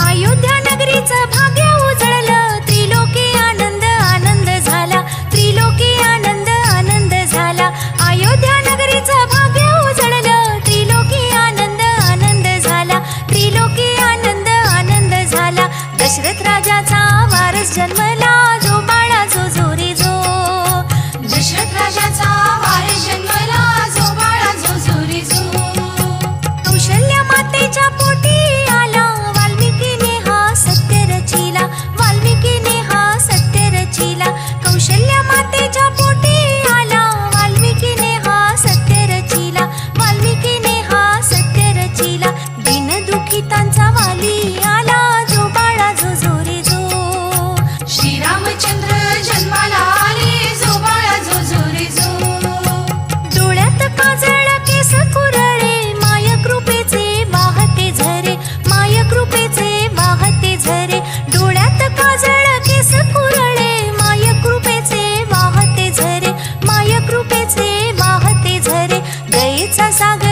अयोध्या नगरीचं भाग्य उजळलं त्रिलोकी आनंद आनंद झाला त्रिलोकी आनंद आनंद झाला. अयोध्या नगरीचं भाग्य उजळलं त्रिलोकी आनंद आनंद झाला त्रिलोकी आनंद आनंद झाला. दशरथ राजाचा वारस जन्मला जो बाळा जो जोरी जो. दशरथ राजाचा झरे डोळ्यात काजळ केस कुरळे माय कृपेचे वाहते झरे माय कृपेचे वाहते झरे दयेचा सागर